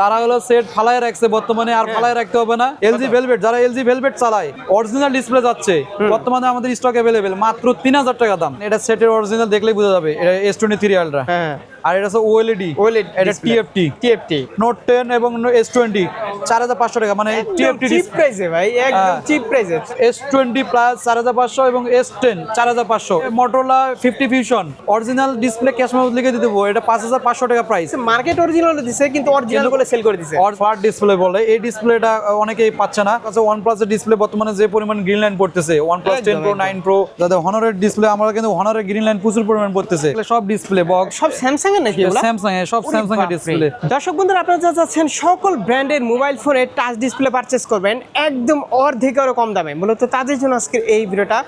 যারা হলো সেট ফালায় রাখছে বর্তমানে আর ফালায় রাখতে হবে না। এলজি ভেলভেট যারা এলজি ভেলভেট চালায় অরিজিনাল ডিসপ্লে যাচ্ছে। বর্তমানে আমাদের স্টক অ্যাভেলেবেল মাত্র তিন হাজার টাকা দাম। এটা সেটের অরিজিনাল দেখলেই বোঝা যাবে এটা এস টোয়েন্টি থ্রি আলট্রা হ্যাঁ। আর এটা হচ্ছে ওএলইডি OLED এটা display। টিএফটি নোট টেন এবং এস টোয়েন্টি চার হাজার পাঁচশো টাকা মানে টিএফটি চিপ প্রাইসে ভাই একদম। চিপ প্রাইসে প্লাস চার হাজার পাঁচশো এবং এস টেন চার হাজার পাঁচশো। Motorola fifty Fusion original display cash memory লিখে দেবো এটা পাঁচ হাজার পাঁচশো টাকা প্রাইস মার্কেট অরিজিনাল দিছে কিন্তু অরিজিনাল বলে সেল করে দিছে। ফার ডিসপ্লে বলে এই ডিসপ্লেটা অনেকেই পাচ্ছে না। আচ্ছা ওয়ান প্লাসের ডিসপ্লে বর্তমানে যে পরিমাণ গ্রিন লাইন পড়তেছে ওয়ান প্লাস টেন একদম, প্রো একদম। নাইন প্রো যাদের হনারের ডিসপ্লে আমরা কিন্তু হনারের গ্রিন লাইন প্রচুর পরিমাণ পড়তেছে। সব ডিসপ্লে বক্স সব স্যামসাং এর নাকি স্যামসাং এর সব স্যামসাং এর ডিসপ্লে দর্শক বন্ধুরা আপনারা যা চাচ্ছেন সকল ব্র্যান্ডের মোবাইল ফোনে টাচ ডিসপ্লে পারচেস করবেন একদম অর্ধেকেরও কম দামে। মূলত তাদের জন্য আজকের এই ভিডিওটা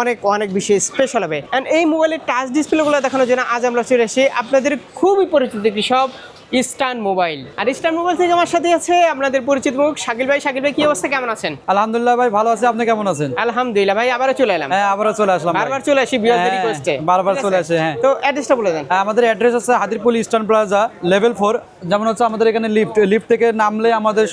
অনেক অনেক বেশি স্পেশাল হবে। অ্যান্ড এই মোবাইলের টাচ ডিসপ্লেগুলো দেখানোর জন্য আজ আমরা চলে এসেছি আপনাদের খুবই পরিচিত একটি সব ইস্টার্ন মোবাইল। আর ইস্টার্ন মোবাইল থেকে আমার সাথে আছে আপনাদের পরিচিত মুখ শাকিল ভাই। শাকিল ভাই কি অবস্থা? কেমন আছেন? আলহামদুলিল্লাহ ভাই ভালো আছে। আপনি কেমন আছেন? আলহামদুলিল্লাহ ভাই আবারও চলে এলাম। হ্যাঁ আবারও চলে আসলাম বারবার চলে আসি বিয়ার হ্যাঁ, রিকোয়েস্টে বারবার চলে আসে, হ্যাঁ। তো অ্যাড্রেসটা বলে দেন। হ্যাঁ, আমাদের অ্যাড্রেস আছে Hatirpool Eastern Plaza level four যেমন হচ্ছে আমাদের এখানে লিফট লিফট থেকে নামলে আমাদের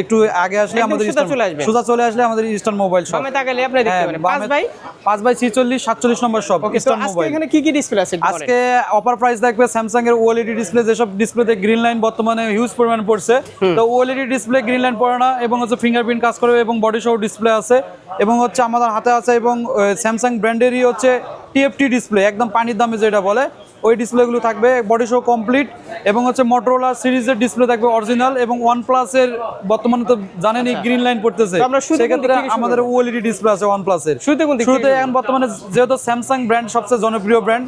একটু আগে আসলে আমাদের সোজা চলে আসবে। সোজা চলে আসলে আমাদের ইস্টার্ন মোবাইল শপ বামে তাকালে আপনি দেখতে পারেন। পাঁচ ভাই পাঁচ বাই ছিচল্লিশ সাতচল্লিশ নম্বর শপ ইস্টার্ন আজকে মোবাইল। এখানে কি কি ডিসপ্লে আছে আজকে অফার প্রাইস থাকবে স্যামসাং এর ওএলইডি ডিসপ্লে যেসব ডিসপ্লেতে গ্রিন লাইন বর্তমানে হিউজ পরিমাণ পড়ছে। তো ওএলইডি ডিসপ্লে গ্রিন লাইন পড়ে না এবং হচ্ছে ফিঙ্গারপ্রিন্ট কাজ করবে এবং বডি সহ ডিসপ্লে আছে এবং হচ্ছে আমাদের হাতে আছে এবং স্যামসাং ব্র্যান্ডেরই হচ্ছে টিএফটি ডিসপ্লে একদম পানির দামে যেটা বলে। ওই ডিসপ্লেগুলো থাকবে বডি শো কমপ্লিট এবং হচ্ছে মোটরোলা সিরিজের ডিসপ্লে থাকবে অরিজিনাল এবং ওয়ান প্লাসের বর্তমানে তো জানেনই গ্রিন লাইন পড়তেছে। সেক্ষেত্রে আমাদের ওএলইডি ডিসপ্লে আছে ওয়ান প্লাসের শুরুতে এখন বর্তমানে যেহেতু স্যামসাং ব্র্যান্ড সবচেয়ে জনপ্রিয় ব্র্যান্ড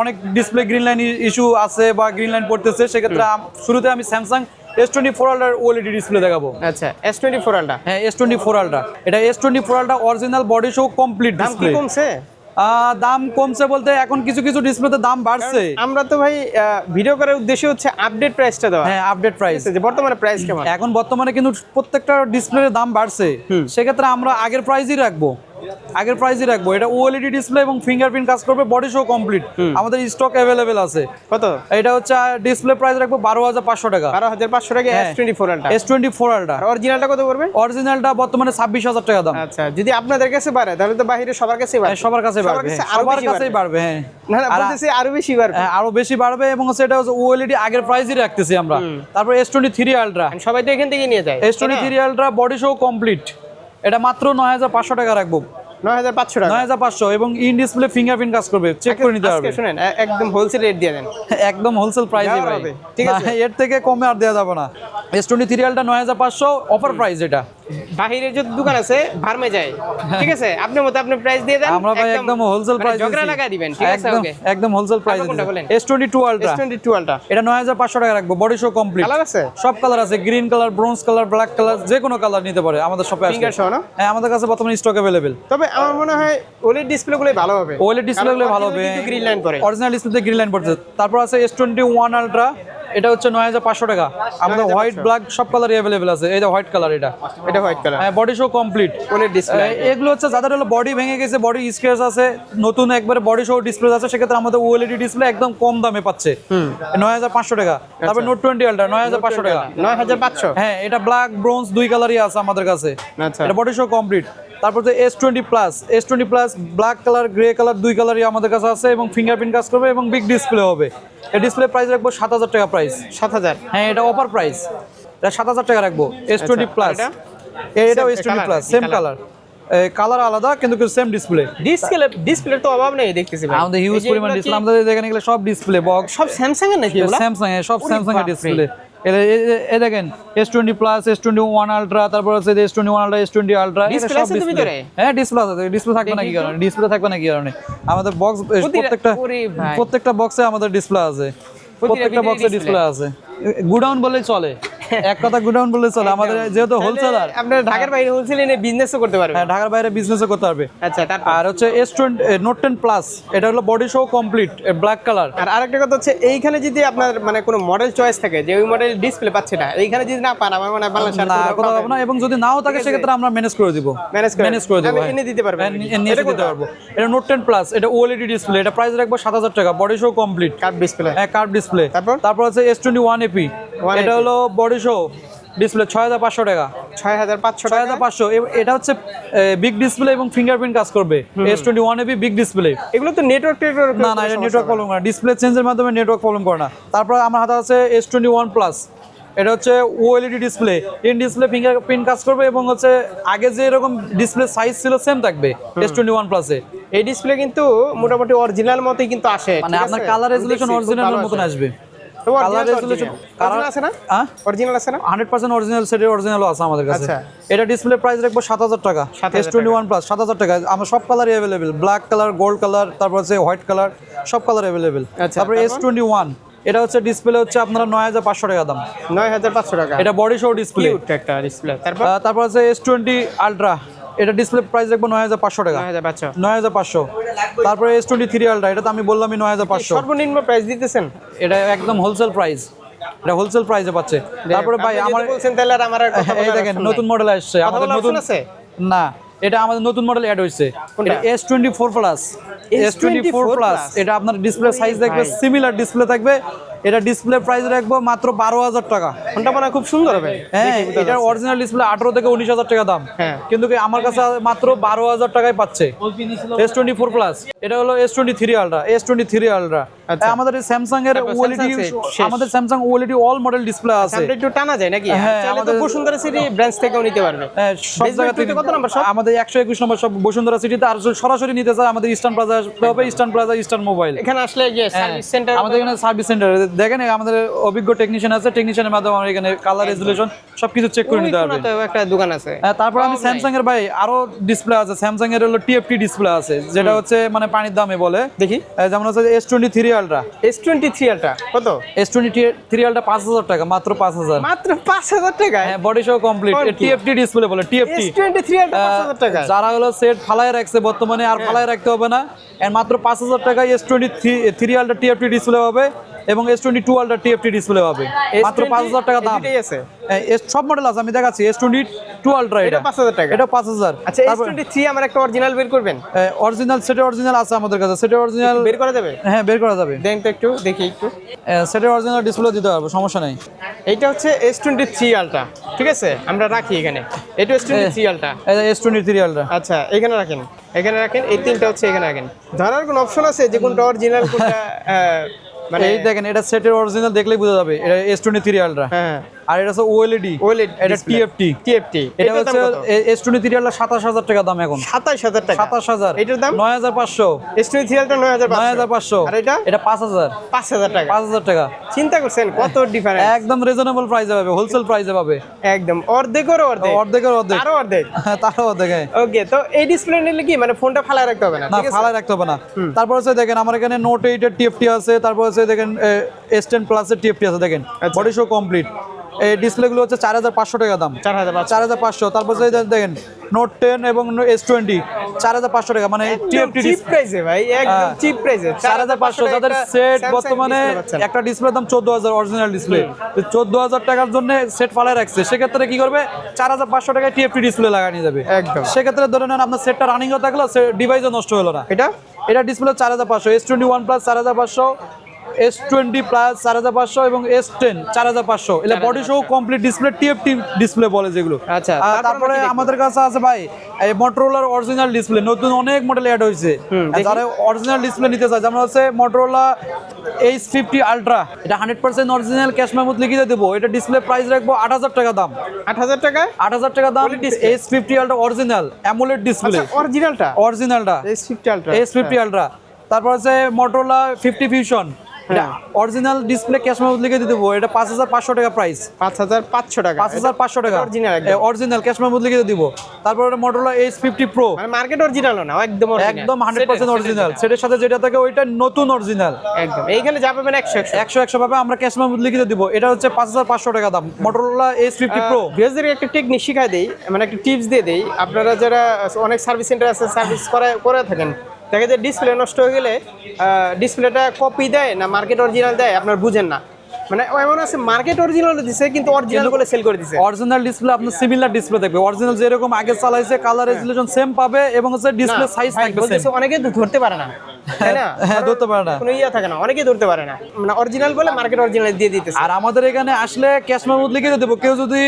অনেক ডিসপ্লে গ্রিন লাইন ইস্যু আছে বা গ্রিন লাইন পড়তেছে সেক্ষেত্রে শুরুতে আমি স্যামসাং এস টোয়েন্টি ফোর আল্ট্রার ওএলইডি ডিসপ্লে দেখাবো। আচ্ছা এস টোয়েন্টি ফোর আলটা হ্যাঁ এস টোয়েন্টি ফোর আল্ট্রা এটা S twenty four Ultra original body show complete display কমছে? দাম কমছে বলতে এখন কিছু কিছু ডিসপ্লেতে দাম বাড়ছে। আমরা তো ভাই ভিডিও করার উদ্দেশ্য হচ্ছে আপডেট প্রাইসটা দেওয়া। হ্যাঁ আপডেট প্রাইস যে বর্তমানে প্রাইস কেমন? এখন বর্তমানে কিন্তু প্রত্যেকটা ডিসপ্লের দাম বাড়ছে। সেক্ষেত্রে আমরা আগের প্রাইসই রাখব। আগের প্রাইসই রাখব। এটা ওএলইডি ডিসপ্লে এবং ফিঙ্গারপ্রিন্ট কাজ করবে বডি শো কমপ্লিট আমাদের স্টক অ্যাভেলেবেল আছে। কত? এটা হচ্ছে ডিসপ্লে প্রাইস রাখব বারো হাজার পাঁচশো টাকা। বারো হাজার পাঁচশো টাকা। S twenty four Ultra S twenty four Ultra অরিজিনালটা কত পড়বে? অরিজিনালটা বর্তমানে ছাব্বিশ হাজার টাকা দাম। আচ্ছা যদি আপনাদের কাছে বাড়ে তাহলে তো বাইরে সবার কাছে হ্যাঁ, সবার কাছে বাড়বে। আরও সবার কাছেই বাড়বে। হ্যাঁ। না না বলতেছি আরও বেশি বাড়বে। হ্যাঁ, আরও বেশি বাড়বে এবং সেটা হচ্ছে ওএলইডি আগের প্রাইসই রাখতেছি আমরা। তারপর এস টোয়েন্টি থ্রি আলট্রা সবাই তো এখান থেকে নিয়ে যায়। S twenty three Ultra body show complete এটা মাত্র নয় হাজার পাঁচশো টাকা রাখব। নয় হাজার পাঁচশো টাকা। নয় হাজার পাঁচশো এবং ইন ডিসপ্লে ফিঙ্গারপ্রিন্ট কাজ করবে। চেক করে নিতে হবে। শুনেন একদম হোলসেল রেট দিয়ে দেন। একদম হোলসেল প্রাইস ঠিক আছে। এর থেকে কমে আর দেওয়া যাবে না। এস টোয়েন্টি থ্রি আলটা নয় হাজার পাঁচশো অফার প্রাইস এটা। বাহিরে যে দোকান আছে ভার্মে যায়। ঠিক আছে? আপনার মতো আপনি প্রাইস দিয়ে দেন আমরা ভাই একদম হোলসেল প্রাইস ঝগড়া লাগা দিবেন ঠিক আছে? একদম ওকে। একদম হোলসেল প্রাইস বলেন? S twenty two S twenty two Ultra এটা নয় হাজার পাঁচশো টাকা রাখব বডি শো কমপ্লিট কালার আছে? সব কালার আছে green colour bronze colour black colour যে কোনো কালার নিতে পারে আমাদের শপে না? হ্যাঁ আমাদের কাছে বর্তমানে স্টক অ্যাভেলেবেল তবে আমার মনে হয় ওলেড ডিসপ্লে গুলোই ভালো হবে। ওএলইডি ডিসপ্লে গুলো ভালো হবে। গ্রিন লাইন করে। অরিজিনাল ডিসপ্লেতে গ্রিন লাইন পড়ছে। তারপর আছে এস টোয়েন্টি ওয়ান আলট্রা এটা হচ্ছে নয় হাজার পাঁচশো টাকা। আমাদের হোয়াইট ব্ল্যাক সব কালারই অ্যাভেলেবেল আছে। এই যে হোয়াইট কালার এটা। এটা হোয়াইট কালার হ্যাঁ বডি শো কমপ্লিট ডিসপ্লে এগুলো হচ্ছে যাদের হলো বডি ভেঙে গেছে বডি স্ক্র্যাচ আছে নতুন একবারে বডি শো ডিসপ্লে আছে সেক্ষেত্রে আমাদের ওএলইডি ডিসপ্লে একদম কম দামে পাচ্ছে। নয় হাজার পাঁচশো টাকা। তারপর নোট টোয়েন্টি আলট্রা নয় হাজার পাঁচশো টাকা। নয় হাজার পাঁচশো? হ্যাঁ এটা ব্ল্যাক ব্রোঞ্জ দুই কালারই আছে আমাদের কাছে। আচ্ছা। এটা বডি শো কমপ্লিট তারপর তো S twenty plus S twenty plus black colour grey colour দুই কালারই আমাদের কাছে আছে এবং ফিঙ্গারপ্রিন্ট কাজ করবে এবং বিগ ডিসপ্লে হবে। এই ডিসপ্লে প্রাইস রাখব সাত হাজার টাকা প্রাইস সাত হাজার? হ্যাঁ এটা অফার প্রাইস এটা সাত হাজার টাকা রাখব এস টোয়েন্টি প্লাস এটা? এটাও S twenty plus same colour colour আলাদা কিন্তু সেম ডিসপ্লে ডিসপ্লে ডিসপ্লে তো অভাব নেই দেখতেছি আমাদের হিউজ পরিমাণ ডিসপ্লে আমাদের এগুলো সব ডিসপ্লে বক্স সব স্যামসাং এর নাকি স্যামসাং এর সব স্যামসাং এর ডিসপ্লে এ দেখেন S twenty plus S twenty one Ultra তারপর আছে S twenty one Ultra S twenty Ultra Display আছে তো ভিতরে? হ্যাঁ ডিসপ্লে আছে ডিসপ্লে থাকবে না কি কারণে? ডিসপ্লে থাকবে না কি কারণে? আমাদের বক্স প্রত্যেকটা প্রত্যেকটা বক্সে আমাদের ডিসপ্লে আছে। প্রত্যেকটা বক্সে ডিসপ্লে আছে। গুডাউন বলেই চলে। এক কথা গুডাউন বললে চলে আমাদের যেহেতু হোলসেলার আপনার ঢাকার বাইরে হোলসেল এনে বিজনেসও করতে পারবেন। হ্যাঁ ঢাকার বাইরে বিজনেসও করতে পারবে। আচ্ছা তারপর? আর হচ্ছে S twenty Note ten plus এটা হলো body show complete black colour আর আরেকটা কথা হচ্ছে এইখানে যদি আপনার মানে কোনো মডেল চয়েস থাকে যে ওই মডেল ডিসপ্লে পাচ্ছে না এইখানে যদি না পান আমার মনে হয় বাংলাদেশ না এবং যদি নাও থাকে সেক্ষেত্রে আমরা ম্যানেজ করে দিব। ম্যানেজ করে ম্যানেজ করে দেবো। এনে দিতে পারবেন নিয়ে যেতে পারব। এটা নোট টেন প্লাস এটা ওএলইডি ডিসপ্লে এটা প্রাইস রাখব সাত হাজার টাকা body show complete card display হ্যাঁ কার্ভ ডিসপ্লে তারপর? তারপর আছে S twenty one AP 1AP এটা হলো বডি শো ডিসপ্লে ছয় হাজার পাঁচশো টাকা। ছয় হাজার পাঁচশো ছয় হাজার পাঁচশো। এটা হচ্ছে বিগ ডিসপ্লে এবং ফিঙ্গারপ্রিন্ট কাজ করবে। S twenty one AP big display এগুলো তো নেটওয়ার্ক টেটওয়ার্ক না না এটা নেটওয়ার্ক প্রবলেম করে না। ডিসপ্লে চেঞ্জের মাধ্যমে নেটওয়ার্ক প্রবলেম করে না। তারপর আমার হাতে আছে এস টোয়েন্টি ওয়ান প্লাস এটা হচ্ছে OLED display in display fingerprint কাজ করবে এবং হচ্ছে আগে যে এরকম ডিসপ্লে সাইজ ছিল সেম থাকবে এস টোয়েন্টি ওয়ান প্লাসে এই ডিসপ্লে কিন্তু মোটামুটি অরিজিনাল মতোই কিন্তু আসে মানে আপনার কালার রেজুলেশন অরিজিনাল মতন আসবে। কালার রেজুলেশন কালার আছে না? অরিজিনাল আছে না? হান্ড্রেড পার্সেন্ট অরিজিনাল সেটের অরিজিনালও আছে আমাদের কাছে। এটা ডিসপ্লে প্রাইস রাখব সাত হাজার টাকা। 7,000 এস টোয়েন্টি ওয়ান প্লাস সাত হাজার টাকা। আমার সব কালারই available black colour gold colour তারপর হচ্ছে হোয়াইট কালার সব কালার আচ্ছা, তারপর? এস তারপর? টোয়েন্টি ওয়ান এটা হচ্ছে ডিসপ্লে হচ্ছে আপনারা নয় হাজার পাঁচশো টাকা দাম। নয় হাজার পাঁচশো টাকা। এটা বডি শো ডিসপ্লে তারপর? আছে এস টোয়েন্টি আলট্রা এটা ডিসপ্লে প্রাইস রাখব নয় হাজার পাঁচশো টাকা। নয় হাজার পাঁচশো। তারপরে এস টোয়েন্টি থ্রি আলট্রা এটা তো আমি বললামই নয় হাজার পাঁচশো। সর্বনিম্ন প্রাইস দিতেছেন? এটা একদম হোলসেল প্রাইস এটা হোলসেল প্রাইসে পাচ্ছে। তারপরে ভাই আমার বলছেন তাহলে আর আমার এই দেখেন নতুন মডেল আসছে। আমাদের নতুন আছে? না এটা আমাদের নতুন মডেল অ্যাড হয়েছে। S twenty four plus S twenty four plus এটা আপনার ডিসপ্লে সাইজ ভাই। সিমিলার ডিসপ্লে থাকবে। এটা ডিসপ্লে প্রাইস রাখব মাত্র বারো হাজার টাকা। ফোনটা মনে হয় খুব সুন্দর হবে। হ্যাঁ এটার অরিজিনাল ডিসপ্লে আঠারো থেকে উনিশ হাজার টাকা দাম। হ্যাঁ। কিন্তু কি আমার কাছে মাত্র বারো হাজার টাকায় পাচ্ছে। এস টোয়েন্টি ফোর প্লাস এটা হলো S twenty three Ultra S twenty three Ultra. আমাদের স্যামসাং এর ওএলইডি আমাদের Samsung OLED all model display আছে। একটু টানা যায় নাকি? হ্যাঁ, চাইলে তো আমাদের- বসুন্ধরা সিটি ব্রাঞ্চ থেকেও নিতে পারবে। হ্যাঁ, সব জায়গা থেকে কত নাম্বার সব? আমাদের একশো একুশ নম্বর সব বসুন্ধরা সিটিতে আর সরাসরি নিতে চায় আমাদের ইস্টার্ন প্লাজা আসতে হবে ইস্টার্ন প্লাজা ইস্টার্ন মোবাইল এখানে আসলে যে সার্ভিস সেন্টার হ্যাঁ, আমাদের এখানে সার্ভিস সেন্টার দেখেন আমাদের অভিজ্ঞ টেকনিশিয়ান আছে টেকনিশিয়ানের মাধ্যমে আমরা এখানে কালার রেজুলেশন সবকিছু চেক করে নিতে পারবে একটা দোকান আছে। হ্যাঁ, তারপর আমি স্যামসাং এর ভাই আরও ডিসপ্লে আছে। স্যামসাং এর হলো টিএফটি ডিসপ্লে আছে যেটা হচ্ছে মানে পানির দামে বলে। দেখি। যেমন হচ্ছে S twenty three Ultra S twenty three Ultra কত? এস টোয়েন্টি থ্রি আলট্রা পাঁচ হাজার টাকা মাত্র পাঁচ হাজার। মাত্র পাঁচ হাজার টাকায়? হ্যাঁ body show complete? TFT display বলে টিএফটি টোয়েন্টি থ্রি আলটা পাঁচ হাজার টাকায় যারা হলো সেট ফালায় রাখছে বর্তমানে আর ফালায় রাখতে হবে না। এর মাত্র পাঁচ হাজার টাকায় S twenty three ultra TFT display হবে। এবং S twenty two ultra TFT display হবে। মাত্র S20 পাঁচ হাজার টাকা দাম। আছে? হ্যাঁ, এস- সব মডেল আছে আমি দেখাচ্ছি এস টোয়েন্টি টু আলট্রা এটা পাঁচ হাজার টাকা। এটা পাঁচ হাজার। আচ্ছা এস টোয়েন্টি থ্রি আমার একটা অরিজিনাল বের করবেন? অরিজিনাল সেটের অরিজিনাল আছে আমাদের কাছে। সেটের অরিজিনাল বের করা যাবে? হ্যাঁ বের করা যাবে। দেন তো একটু দেখি একটু। সেটের অরিজিনাল ডিসপ্লে দিতে পারব সমস্যা নেই। এইটা হচ্ছে এস টোয়েন্টি থ্রি আলটা ঠিক আছে? আমরা রাখি এখানে। এটা S twenty three Ultra S twenty three Ultra আচ্ছা এখানে রাখেন। এখানে রাখেন এই তিনটা হচ্ছে এখানে রাখেন। ধরার কোনো অপশন আছে যে কোনটা অরিজিনাল কোনটা মানে এই দেখেন, এটা সেটের অরিজিনাল দেখলেই বোঝা যাবে, এটা এস টোয়েন্টি থ্রি আলট্রা হ্যাঁ। আর এটা হচ্ছে ওএলইডি OLED এটা টিএফটি টিএফটি এটা হচ্ছে এস টোয়েন্টি থ্রি সাতাশ হাজার টাকা দাম এখন। সাতাশ হাজার টাকা। সাতাশ হাজার। এটার দাম? নয় হাজার পাঁচশো। এস টোয়েন্টি থ্রি নয় হাজার নয় হাজার পাঁচশো। আর এটা? এটা পাঁচ হাজার। পাঁচ হাজার টাকা। পাঁচ হাজার টাকা। চিন্তা করছেন কত ডিফারেন্স একদম রিজনেবল প্রাইসে পাবে হোলসেল প্রাইসে পাবে। একদম। অর্ধেকেরও অর্ধেক। অর্ধেকের অর্ধেক। আরও অর্ধেক। তারও অর্ধেক হ্যাঁ। ওকে তো এই ডিসপ্লে নিলে কি মানে ফোনটা ফালায় রাখতে হবে না ফালাই রাখতে হবে না। তারপর হচ্ছে দেখেন আমার এখানে নোট এইটের টিএফটি আছে তারপর হচ্ছে দেখেন এস টেন প্লাসের টিএফটি আছে দেখেন। বডি শো কমপ্লিট এই ডিসপ্লেগুলো হচ্ছে চার হাজার পাঁচশো টাকা দাম। চার হাজার চার হাজার পাঁচশো। তারপর দেখেন নোট টেন এবং এস টোয়েন্টি চার হাজার পাঁচশো টাকা মানে চিপ প্রাইসে ভাই একদম হ্যাঁ। চিপ প্রাইসে চার হাজার পাঁচশো যাদের সেট বর্তমানে একটা ডিসপ্লে দাম চোদ্দ হাজার অরিজিনাল ডিসপ্লে চোদ্দ হাজার টাকার জন্য সেট ফালাই রাখছে। সেক্ষেত্রে কি করবে? চার হাজার পাঁচশো টাকায় টিএফটি ডিসপ্লে লাগানো যাবে। একদম। সেক্ষেত্রে ধরে নেন আপনার সেটটা রানিংও থাকল ডিভাইসও নষ্ট হলো না। এটা? এটা ডিসপ্লে চার হাজার পাঁচশো। এস টোয়েন্টি ওয়ান প্লাস চার হাজার পাঁচশো। এস টোয়েন্টি প্লাস চার হাজার পাঁচশো এবং এস টেন চার হাজার পাঁচশো। এটা বডি সহ কমপ্লিট ডিসপ্লে টিএফটি ডিসপ্লে বলে যেগুলো। আচ্ছা, তারপরে? আমাদের কাছে আছে ভাই এই মোটরোলার অরিজিনাল ডিসপ্লে নতুন অনেক মডেল অ্যাড হয়েছে। যারা অরিজিনাল ডিসপ্লে নিতে চায় যেমন হচ্ছে মোটরোলা এইচ ফিফটি আলট্রা এটা হান্ড্রেড পার্সেন্ট অরিজিনাল ক্যাশ মেমোত লিখে দেবো। এটা ডিসপ্লে প্রাইস রাখব আট হাজার টাকা দাম। আট হাজার টাকা? আট হাজার টাকা দাম H fifty Ultra original AMOLED display অরিজিনালটা অরিজিনালটা S fifty Ultra S fifty Ultra তারপর আছে Motorola fifty Fusion original display cash memo লিখে দিয়ে দেবো এটা পাঁচ হাজার পাঁচশো টাকা প্রাইস পাঁচ হাজার পাঁচশো টাকা। পাঁচ হাজার পাঁচশো টাকা। অরিজিনাল অরিজিনাল ক্যাশ মেমো লিখে দিব তারপর এটা মোটরলা এইচ ফিফটি প্রো মানে মার্কেট অরিজিনাল না একদম একদম হান্ড্রেড পার্সেন্ট অরিজিনাল সেটার সাথে যেটা থাকে ওইটা নতুন অরিজিনাল একদম। এইখানে যা পাবেন একশো একশো। একশো একশো পাবে আমরা ক্যাশ মেমো লিখে দিব এটা হচ্ছে পাঁচ হাজার পাঁচশো টাকা দাম। মোটরলা এইচ ফিফটি প্রো ভিউজদের একটা টেকনিক শিখাই দেই মানে একটা টিপস দিয়ে দেই। আপনারা যারা অনেক সার্ভিস সেন্টার আছে সার্ভিস করে করে থাকেন দেখে যায় ডিসপ্লে নষ্ট হয়ে গেলে ডিসপ্লেটা কপি দেয় না মার্কেট অরিজিনাল দেয়, আপনার বুঝেন না। মানে এমন আছে মার্কেট অরিজিনাল দিছে কিন্তু অরিজিনাল বলে সেল করে দিছে। অরিজিনাল ডিসপ্লে আপনার সিমিলার ডিসপ্লে থাকবে অরিজিনাল যেরকম আগে চালাইছে কালার রেজুলেশন সেম পাবে এবং হচ্ছে ডিসপ্লে সাইজ থাকবে same। অনেকে ধরতে পারে না আর আমাদের এখানে আসলে ক্যাশ মেমো লিখে দেবো। কেউ যদি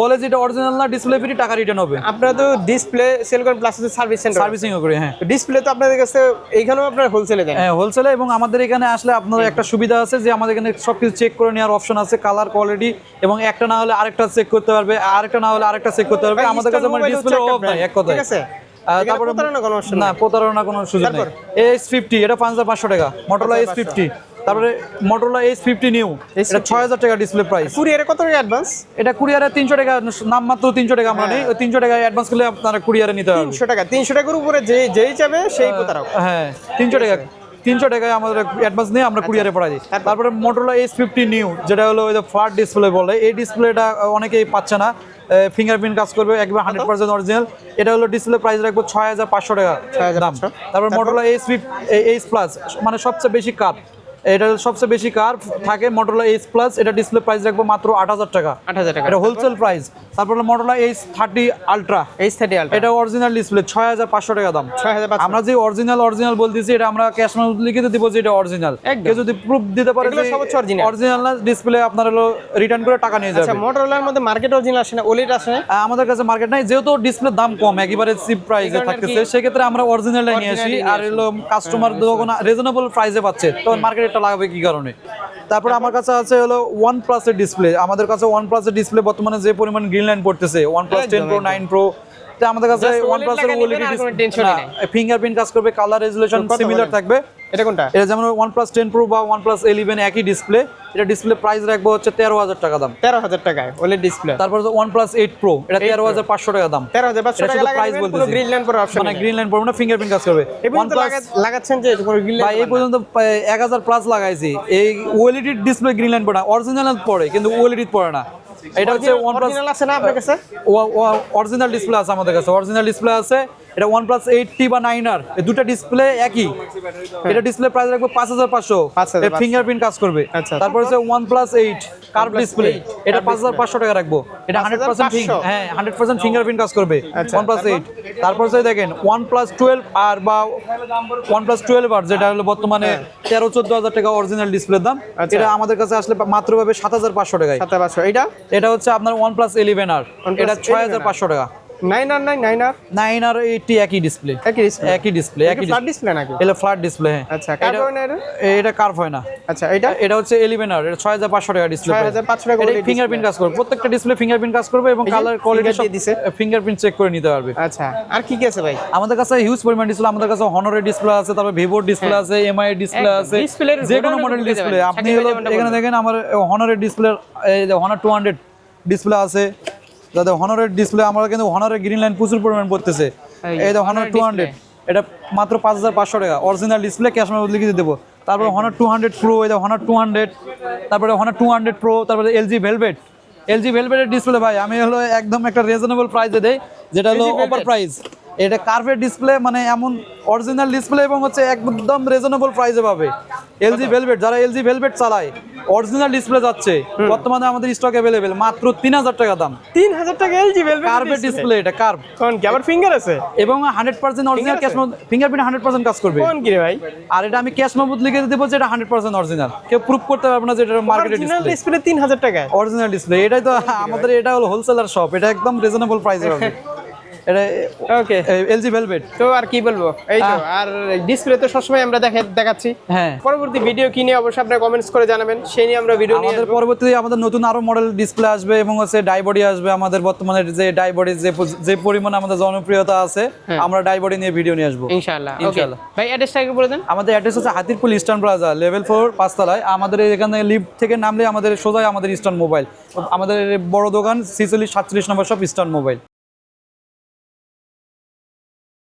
বলে যে এটা অরিজিনাল না ডিসপ্লে ফ্রি টাকা রিটার্ন হবে। আপনারা তো ডিসপ্লে সেল করেন প্লাস সার্ভিস সেন্টার সার্ভিসিং করে হ্যাঁ। ডিসপ্লে তো আপনাদের কাছে এইখানেও আপনার হোলসেলে দেন। হ্যাঁ হোলসেলে এবং আমাদের এখানে আসলে আপনার একটা সুবিধা আছে যে আমাদের এখানে সবকিছু চেক করে নেওয়ার অপশন আছে কালার কোয়ালিটি এবং একটা না হলে আরেকটা চেক করতে পারবে আরেকটা না হলে আরেকটা চেক করতে পারবে। আমাদের কাছে মানে ডিসপ্লে অফ নাই এক কথায়। ঠিক আছে? তারপরে প্রতারণার কোনো option না প্রতারণা কোনো সুযোগ নেই। তারপর? ফিফটি এটা পাঁচ হাজার পাঁচশো টাকা মোটরলা এইচ ফিফটি তারপরে মোটরলা এইচ ফিফটি নিউ এটা ছয় হাজার টাকা ডিসপ্লে প্রাইস কুরিয়ারে কত টাকা অ্যাডভান্স এটা কুরিয়ারে তিনশো টাকা নাম মাত্র তিনশো টাকা আমরা নেই। ওই তিনশো টাকা অ্যাডভান্স করলে আপনারা কুরিয়ারে নিতে হবে তিনশো টাকা তিনশো টাকার উপরে যে যেই যাবে সেই প্রতারক। হ্যাঁ তিনশো টাকা। তিনশো টাকায় আমাদের অ্যাডভান্স নিয়ে আমরা কুরিয়ারে পাঠাই দিই তারপরে মোটরলা এস ফিফটি নিউ যেটা হলো ওই যে ফ্লাট ডিসপ্লে বলে। এই ডিসপ্লেটা অনেকেই পাচ্ছে না। ফিঙ্গারপ্রিন্ট কাজ করবে একবার হান্ড্রেড পার্সেন্ট অরিজিনাল এটা হলো ডিসপ্লে প্রাইস রাখব ছয় হাজার পাঁচশো টাকা 6,500 দাম। তারপর মোটরলা এইচ এইচ প্লাস মানে সবচেয়ে বেশি কাপ। এটা সবচেয়ে বেশি কার থাকে মোটরলা এইচ প্লাস এটা ডিসপ্লে প্রাইস রাখব মাত্র আট হাজার টাকা। আট হাজার টাকা। এটা হোলসেল প্রাইস তারপর Motorola H thirty Ultra H thirty Ultra এটা অরিজিনাল ডিসপ্লে ছয় হাজার পাঁচশো টাকা দাম। ছয় হাজার পাঁচশো। আমরা যে অরিজিনাল অরিজিনাল বলতেছি এটা আমরা ক্যাশ লিখে দিব যে এটা অরিজিনাল। কেউ যদি প্রুফ দিতে পারে অরিজিনাল না ডিসপ্লে আপনার হলো রিটার্ন করে টাকা নিয়ে আচ্ছা যাবে। মোটরোলার মধ্যে মার্কেট অরিজিনাল আসে না ওলিট আসে না? আমাদের কাছে মার্কেট নাই যেহেতু ডিসপ্লে দাম কম একেবারে চিপ প্রাইসে থাকতেছে। সেক্ষেত্রে আমরা অরিজিনালটাই নিয়ে আসি। আর হলো কাস্টমার যখন রিজনেবল প্রাইসে পাচ্ছে। তখন মার্কেটটা লাগাবে কি কারণে? তারপরে আমার কাছে আছে হলো ওয়ান প্লাসের ডিসপ্লে আমাদের কাছে ওয়ান প্লাসের ডিসপ্লে বর্তমানে যে পরিমাণ গ্রিন লাইন পড়তেছে OnePlus ten pro nine pro আমাদের কাছে OLED tension ই নাই। ফিঙ্গারপ্রিন্ট কাজ করবে কালার রেজুলেশন সিমিলার থাকবে। এটা কোনটা? এটা যেমন প্লাস টেন প্রো বা প্লাস ইলেভেন একই ডিসপ্লে এটা ডিসপ্লে প্রাইস রাখব হচ্ছে তেরো হাজার টাকা দাম। তেরো হাজার টাকায় ওলেড ডিসপ্লে তারপর প্লাস এইট প্রো এটা তেরো হাজার পাঁচশো টাকা দাম। তেরো হাজার পাঁচশো এটা টাকা শুধু প্রাইস পুরো গ্রিন লাইন পরে অপশন মানে গ্রিন লাইন পড়বে না ফিঙ্গারপ্রিন্ট কাজ করবে। OnePlus- লাগাচ্ছেন যে কোনো গ্রিন ভাই এই পর্যন্ত এক হাজার প্লাস লাগাইছি। এই ওএলইডি ডিসপ্লে গ্রিন লাইন পড়ে অরিজিনাল পড়ে কিন্তু ওএলইডি পড়ে না। এটা হচ্ছে ওয়ান প্লাস অরিজিনাল আছে না আপনার কাছে? অরিজিনাল ডিসপ্লে আছে আমাদের কাছে। অরিজিনাল ডিসপ্লে আছে। এটা ওয়ান প্লাস এইট বা নাইন আর দুটো ডিসপ্লে একই। এটা ডিসপ্লে প্রাইস রাখব পাঁচ হাজার পাঁচশো। ফিঙ্গারপ্রিন্ট কাজ করবে। আচ্ছা। তারপর হচ্ছে one plus eight curve display এটা পাঁচ হাজার পাঁচশো টাকা রাখব। এটা হান্ড্রেড পার্সেন্ট হ্যাঁ হান্ড্রেড পার্সেন্ট ফিঙ্গারপ্রিন্ট কাজ করবে। ওয়ান প্লাস এইট তারপর হচ্ছে দেখেন ওয়ান প্লাস টুয়েলভ আর বা ওয়ান প্লাস টুয়েলভ আর যেটা হলো বর্তমানে তেরো চোদ্দ হাজার টাকা অরিজিনাল ডিসপ্লের দাম। হ্যাঁ। আচ্ছা। এটা আমাদের কাছে আসলে মাত্র পাবে সাত হাজার পাঁচশো টাকায়। এটা এটা হচ্ছে আপনার ওয়ান প্লাস ইলেভেন আর এটা ছয় হাজার পাঁচশো টাকা। নাইন আর নাইন নাইন আর নাইন আর এইটটি একই ডিসপ্লে একই ডিসপ্লে একই ডিসপ্লে একই ফ্ল্যাট ডিসপ্লে নাকি? এটা ফ্ল্যাট ডিসপ্লে হ্যাঁ। আচ্ছা না এটা? এটা কার্ভ হয় না। আচ্ছা এটা? এটা হচ্ছে এলিভেন আর এটা ছয় হাজার পাঁচশো টাকা ডিসপ্লে 6,500 টাকা ফিঙ্গারপ্রিন্ট কাজ করবে প্রত্যেকটা ডিসপ্লে ফিঙ্গারপ্রিন্ট কাজ করবে এবং কালার কোয়ালিটি দিছে। ফিঙ্গারপ্রিন্ট চেক করে নিতে পারবে। আচ্ছা আর কি কি আছে ভাই? আমাদের কাছে হিউজ পরিমাণ ডিসপ্লে আমাদের কাছে হনরের ডিসপ্লে আছে তারপর ভিভোর ডিসপ্লে আছে এমআই ডিসপ্লে একদম। আছে যে কোনো মডেল ডিসপ্লে আপনি এখানে দেখেন আমার হনরের display Honor two hundred display আছে। যাতে হনরের ডিসপ্লে আমরা কিন্তু হনরের গ্রিন লাইন প্রচুর পরিমাণ পড়তেছে। এই যে হনার টু হান্ড্রেড এটা মাত্র পাঁচ হাজার পাঁচশো টাকা। অরিজিনাল ডিসপ্লে ক্যাশ মেমোরি লিখে দেবো। তারপরে হনার টু হান্ড্রেড প্রো এই যে হনার টু হান্ড্রেড তারপরে হনার টু হান্ড্রেড প্রো তারপরে এলজি ভেলভেট এলজি ভেলভেটের ডিসপ্লে ভাই আমি হলো একদম একটা রিজনেবল প্রাইসে দেয় যেটা হলো ওভার অফার প্রাইস এটা কার্ভের ডিসপ্লে মানে এমন অরিজিনাল ডিসপ্লে এবং হচ্ছে একদম রিজনেবল প্রাইসে পাবে। এলজি ভেলভেট যারা এলজি ভেলভেট চালায় অরিজিনাল ডিসপ্লে যাচ্ছে। বর্তমানে আমাদের স্টক অ্যাভেলেবেল মাত্র তিন হাজার টাকা দাম। তিন হাজার টাকা এলজি বেলভেট কার্ভের ডিসপ্লে এটা কার্ভ কোন কি আবার ফিঙ্গার আছে? এবং hundred percent original cash fingerprint hundred percent কাজ করবে। কোন কি রে ভাই? আর এটা আমি ক্যাশ মাহবুদ লিখে দেবো যে এটা হান্ড্রেড পার্সেন্ট অরিজিনাল কেউ প্রুফ করতে পারবে না যে এটা মার্কেটে অরিজিনাল ডিসপ্লে ডিসপ্লে তিন হাজার টাকা অরিজিনাল ডিসপ্লে এটাই তো আমাদের এটা হলো হোলসেলার শপ এটা একদম রিজনেবল প্রাইসে পাবে। এটা ওকে এলজি ভেলভেট তো আর কি বলব? এই তো আর ডিসপ্লে তো সবসময় আমরা দেখে দেখাচ্ছি। হ্যাঁ। পরবর্তী ভিডিও কিনে অবশ্যই আপনার কমেন্টস করে জানাবেন সেই নিয়ে আমরা ভিডিও নিয়ে আমাদের। পরবর্তীতে আমাদের নতুন আরও মডেল ডিসপ্লে আসবে এবং হচ্ছে ডাইবডি আসবে। আমাদের বর্তমানে যে ডাইবডি যে যে পরিমাণে আমাদের জনপ্রিয়তা আছে আমরা ডাইবডি নিয়ে ভিডিও নিয়ে আসব। ইনশাআল্লাহ। ইনশাআল্লাহ। ভাই অ্যাড্রেসটা একটু বলে দেন। আমাদের অ্যাড্রেস হচ্ছে Hatirpool eastern plaza level four পাঁচতলায়। আমাদের এখানে লিফট থেকে নামলে আমাদের সোজাই আমাদের ইস্টার্ন মোবাইল আমাদের বড় দোকান ছিচল্লিশ সাতচল্লিশ নম্বর সব ইস্টার্ন মোবাইল